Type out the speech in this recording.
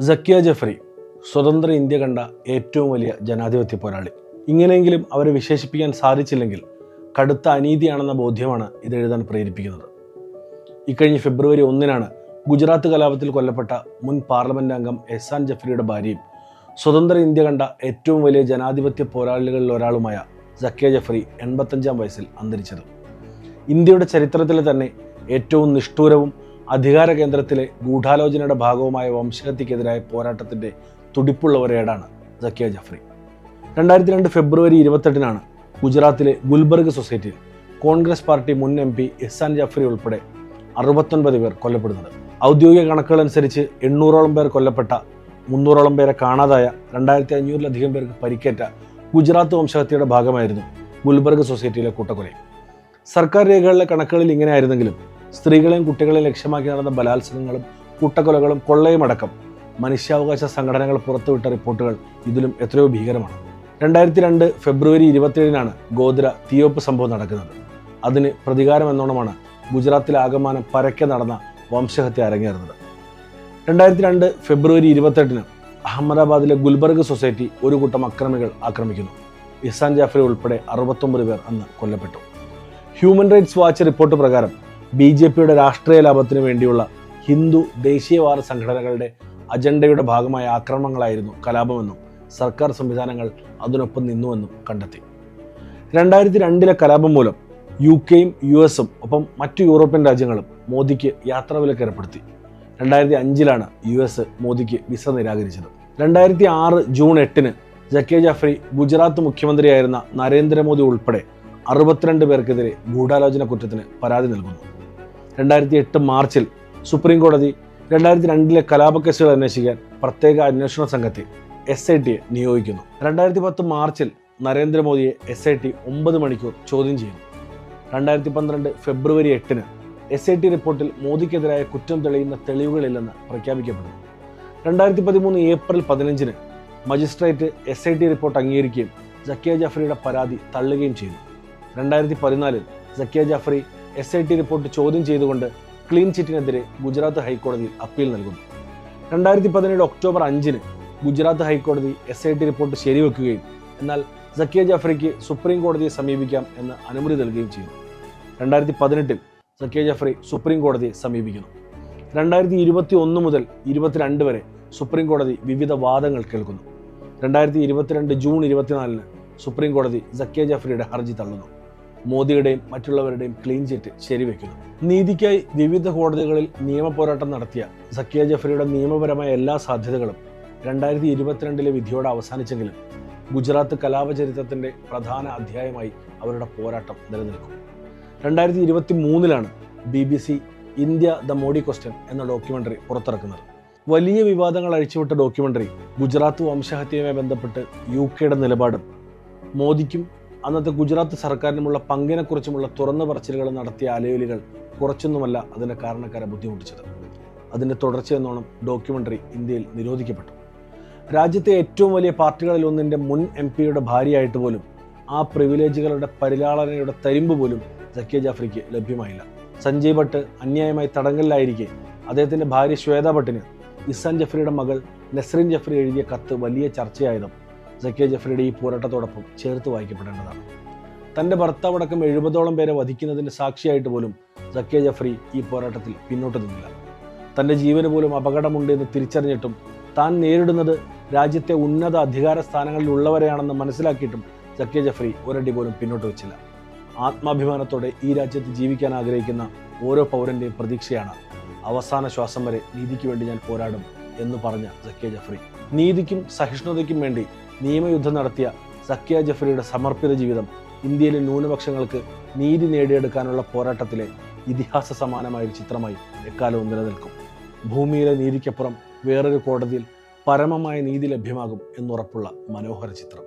Zakiya Jeffrey സ്വതന്ത്ര India കണ്ട ഏറ്റവും വലിയ ജനാധിപത്യ പോരാളി. ഇങ്ങനെയെങ്കിലും അവരെ വിശേഷിപ്പിക്കാൻ സാധിച്ചില്ലെങ്കിൽ കടുത്ത അനീതിയാണെന്ന ബോധ്യമാണ് ഇത് എഴുതാൻ പ്രേരിപ്പിക്കുന്നത്. ഇക്കഴിഞ്ഞ ഫെബ്രുവരി ഒന്നിനാണ് ഗുജറാത്ത് കലാപത്തിൽ കൊല്ലപ്പെട്ട മുൻ പാർലമെന്റ് അംഗം എഹ്സാൻ ജഫ്രിയുടെ ഭാര്യയും സ്വതന്ത്ര ഇന്ത്യ കണ്ട ഏറ്റവും വലിയ ജനാധിപത്യ പോരാളികളിൽ ഒരാളുമായ സക്കിയ ജഫ്രി എൺപത്തഞ്ചാം വയസ്സിൽ അന്തരിച്ചത്. ഇന്ത്യയുടെ ചരിത്രത്തിലെ തന്നെ ഏറ്റവും നിഷ്ഠൂരവും അധികാര കേന്ദ്രത്തിലെ ഗൂഢാലോചനയുടെ ഭാഗവുമായ വംശഹത്യക്കെതിരായ പോരാട്ടത്തിന്റെ തുടിപ്പുള്ള ഒരേടാണ് സക്കിയ ജഫ്രി. രണ്ടായിരത്തി രണ്ട് ഫെബ്രുവരി ഇരുപത്തെട്ടിനാണ് ഗുജറാത്തിലെ ഗുൽബർഗ് സൊസൈറ്റിയിൽ കോൺഗ്രസ് പാർട്ടി മുൻ എം പി എഹ്സാൻ ജഫ്രി ഉൾപ്പെടെ അറുപത്തൊൻപത് പേർ കൊല്ലപ്പെടുന്നത്. ഔദ്യോഗിക കണക്കുകളനുസരിച്ച് എണ്ണൂറോളം പേർ കൊല്ലപ്പെട്ട മുന്നൂറോളം പേരെ കാണാതായ രണ്ടായിരത്തി അഞ്ഞൂറിലധികം പേർക്ക് പരിക്കേറ്റ ഗുജറാത്ത് വംശഹത്യയുടെ ഭാഗമായിരുന്നു ഗുൽബർഗ് സൊസൈറ്റിയിലെ കൂട്ടക്കൊലയും സർക്കാർ രേഖകളിലെ കണക്കുകളിൽ ഇങ്ങനെയായിരുന്നെങ്കിലും സ്ത്രീകളെയും കുട്ടികളെയും ലക്ഷ്യമാക്കി നടന്ന ബലാത്സംഗങ്ങളും കൂട്ടക്കൊലകളും കൊള്ളയും അടക്കം മനുഷ്യാവകാശ സംഘടനകൾ പുറത്തുവിട്ട റിപ്പോർട്ടുകൾ ഇതിലും എത്രയോ ഭീകരമാണ്. രണ്ടായിരത്തി രണ്ട് ഫെബ്രുവരി ഇരുപത്തിയേഴിനാണ് ഗോദ്ര തീയോപ്പ് സംഭവം നടക്കുന്നത്. അതിന് പ്രതികാരം എന്നോണമാണ് ഗുജറാത്തിൽ ആകമാനം പരക്കെ നടന്ന വംശഹത്യ അരങ്ങേറുന്നത്. രണ്ടായിരത്തി രണ്ട് ഫെബ്രുവരി ഇരുപത്തെട്ടിന് അഹമ്മദാബാദിലെ ഗുൽബർഗ് സൊസൈറ്റി ഒരു കൂട്ടം അക്രമികൾ ആക്രമിക്കുന്നു. ഇസാൻ ജാഫറി ഉൾപ്പെടെ അറുപത്തൊമ്പത് പേർ അന്ന് കൊല്ലപ്പെട്ടു. ഹ്യൂമൻ റൈറ്റ്സ് വാച്ച് റിപ്പോർട്ട് പ്രകാരം ബി ജെ പിയുടെ രാഷ്ട്രീയ ലാഭത്തിനു വേണ്ടിയുള്ള ഹിന്ദു ദേശീയവാദ സംഘടനകളുടെ അജണ്ടയുടെ ഭാഗമായ ആക്രമണങ്ങളായിരുന്നു കലാപമെന്നും സർക്കാർ സംവിധാനങ്ങൾ അതിനൊപ്പം നിന്നുവെന്നും കണ്ടെത്തി. രണ്ടായിരത്തി രണ്ടിലെ കലാപം മൂലം യു കെയും യു എസും ഒപ്പം മറ്റു യൂറോപ്യൻ രാജ്യങ്ങളും മോദിക്ക് യാത്രാവിലക്ക് ഏർപ്പെടുത്തി. രണ്ടായിരത്തി അഞ്ചിലാണ് യു എസ് മോദിക്ക് വിസ നിരാകരിച്ചത്. രണ്ടായിരത്തി ആറ് ജൂൺ എട്ടിന് ജക്കെ ജാഫ്രി ഗുജറാത്ത് മുഖ്യമന്ത്രിയായിരുന്ന നരേന്ദ്രമോദി ഉൾപ്പെടെ അറുപത്തിരണ്ട് പേർക്കെതിരെ ഗൂഢാലോചന കുറ്റത്തിന് പരാതി നൽകുന്നു. രണ്ടായിരത്തി എട്ട് മാർച്ചിൽ സുപ്രീം കോടതി രണ്ടായിരത്തി രണ്ടിലെ കലാപക്കേസുകൾ അന്വേഷിക്കാൻ പ്രത്യേക അന്വേഷണ സംഘത്തെ എസ് ഐ ടിയെ നിയോഗിക്കുന്നു. രണ്ടായിരത്തി പത്ത് മാർച്ചിൽ നരേന്ദ്രമോദിയെ എസ് ഐ ടി ഒമ്പത് മണിക്കൂർ ചോദ്യം ചെയ്യുന്നു. രണ്ടായിരത്തി പന്ത്രണ്ട് ഫെബ്രുവരി എട്ടിന് എസ് ഐ ടി റിപ്പോർട്ടിൽ മോദിക്കെതിരായ കുറ്റം തെളിയുന്ന തെളിവുകളില്ലെന്ന് പ്രഖ്യാപിക്കപ്പെടുന്നു. രണ്ടായിരത്തി പതിമൂന്ന് ഏപ്രിൽ പതിനഞ്ചിന് magistrate S I T report അംഗീകരിക്കുകയും ജക്കിയ ജാഫറിയുടെ പരാതി തള്ളുകയും ചെയ്തു രണ്ടായിരത്തി പതിനാലിൽ Zakia Jafri S I T report ചോദ്യം ചെയ്തുകൊണ്ട് ക്ലീൻ ചിറ്റിനെതിരെ ഗുജറാത്ത് ഹൈക്കോടതിയിൽ അപ്പീൽ നൽകുന്നു. രണ്ടായിരത്തി പതിനേഴ് ഒക്ടോബർ അഞ്ചിന് ഗുജറാത്ത് ഹൈക്കോടതി എസ് ഐ ടി റിപ്പോർട്ട് ശരിവെക്കുകയും എന്നാൽ സക്കിയ ജാഫ്രിക്ക് സുപ്രീം കോടതിയെ സമീപിക്കാം എന്ന് അനുമതി നൽകുകയും ചെയ്യുന്നു രണ്ടായിരത്തി പതിനെട്ടിൽ സക്കിയ ജാഫ്രി സുപ്രീം കോടതിയെ സമീപിക്കുന്നു. രണ്ടായിരത്തി ഇരുപത്തി ഒന്ന് മുതൽ ഇരുപത്തിരണ്ട് വരെ സുപ്രീം കോടതി വിവിധ വാദങ്ങൾ കേൾക്കുന്നു. രണ്ടായിരത്തി ഇരുപത്തിരണ്ട് ജൂൺ ഇരുപത്തിനാലിന് സുപ്രീം കോടതി സക്കിയ ജാഫ്രിയുടെ ഹർജി തള്ളുന്നു. മോദിയുടെയും മറ്റുള്ളവരുടെയും ക്ലീൻ ചിറ്റ് ശരിവെക്കുന്നു. നീതിക്കായി വിവിധ കോടതികളിൽ നിയമപോരാട്ടം നടത്തിയ സക്കിയ ജഫറിയുടെ നിയമപരമായ എല്ലാ സാധ്യതകളും രണ്ടായിരത്തി ഇരുപത്തിരണ്ടിലെ വിധിയോടെ അവസാനിച്ചെങ്കിലും ഗുജറാത്ത് കലാപചരിത്രത്തിന്റെ പ്രധാന അധ്യായമായി അവരുടെ പോരാട്ടം നിലനിൽക്കും. രണ്ടായിരത്തി ഇരുപത്തി മൂന്നിലാണ് B B C India the Modi question എന്ന ഡോക്യുമെന്ററി പുറത്തിറക്കുന്നത്. വലിയ വിവാദങ്ങൾ അഴിച്ചുവിട്ട ഡോക്യുമെന്ററി ഗുജറാത്ത് വംശഹത്യയുമായി ബന്ധപ്പെട്ട് യു കെയുടെ നിലപാടും മോദിക്കും അന്നത്തെ ഗുജറാത്ത് സർക്കാരിനുമുള്ള പങ്കിനെക്കുറിച്ചുമുള്ള തുറന്നു പറച്ചിലുകൾ നടത്തിയ അലയൊലികൾ കുറച്ചൊന്നുമല്ല അതിന്റെ കാരണക്കാരെ ബുദ്ധിമുട്ടിച്ചത്. അതിന്റെ തുടർച്ചയെന്നോണം ഡോക്യുമെന്ററി ഇന്ത്യയിൽ നിരോധിക്കപ്പെട്ടു. രാജ്യത്തെ ഏറ്റവും വലിയ പാർട്ടികളിൽ ഒന്നിന്റെ മുൻ എം പിയുടെ ഭാര്യയായിട്ട് പോലും ആ പ്രിവിലേജുകളുടെ പരിലാളനയുടെ തരിമ്പ് പോലും സക്കിയ ജാഫ്രിക്ക് ലഭ്യമായില്ല. സഞ്ജയ് ഭട്ട് അന്യായമായി തടങ്കലിലായിരിക്കെ അദ്ദേഹത്തിന്റെ ഭാര്യ ശ്വേത ഭട്ടിന് ഇസാൻ ജഫ്രിയുടെ മകൾ നസ്രീൻ ജഫ്രി എഴുതിയ കത്ത് വലിയ ചർച്ചയായതും സക്കിയ ജഫ്രിയുടെ ഈ പോരാട്ടത്തോടൊപ്പം ചേർത്ത് വായിക്കപ്പെടേണ്ടതാണ്. തന്റെ ഭർത്താവടക്കം എഴുപതോളം പേരെ വധിക്കുന്നതിന്റെ സാക്ഷിയായിട്ട് പോലും സക്കിയ ജഫ്രി ഈ പോരാട്ടത്തിൽ പിന്നോട്ട് നിന്നില്ല. തന്റെ ജീവന് പോലും അപകടമുണ്ട് എന്ന് തിരിച്ചറിഞ്ഞിട്ടും താൻ നേരിടുന്നത് രാജ്യത്തെ ഉന്നത അധികാര സ്ഥാനങ്ങളിൽ ഉള്ളവരെയാണെന്ന് മനസ്സിലാക്കിയിട്ടും സക്കിയ ജഫ്രി ഒരടി പോലും പിന്നോട്ട് വെച്ചില്ല. ആത്മാഭിമാനത്തോടെ ഈ രാജ്യത്ത് ജീവിക്കാൻ ആഗ്രഹിക്കുന്ന ഓരോ പൗരന്റെയും പ്രതീക്ഷയാണ് അവസാന ശ്വാസം വരെ നീതിക്ക് വേണ്ടി ഞാൻ പോരാടും എന്ന് പറഞ്ഞ സക്കിയ ജഫ്രി. നീതിക്കും സഹിഷ്ണുതയ്ക്കും വേണ്ടി നിയമയുദ്ധം നടത്തിയ സക്കിയ ജഫ്രിയുടെ സമർപ്പിത ജീവിതം ഇന്ത്യയിലെ ന്യൂനപക്ഷങ്ങൾക്ക് നീതി നേടിയെടുക്കാനുള്ള പോരാട്ടത്തിലെ ഇതിഹാസ സമാനമായ ഒരു ചിത്രമായി എക്കാലവും നിലനിൽക്കും. ഭൂമിയിലെ നീതിക്കപ്പുറം വേറൊരു കോടതിയിൽ പരമമായ നീതി ലഭ്യമാകും എന്നുറപ്പുള്ള മനോഹര ചിത്രം.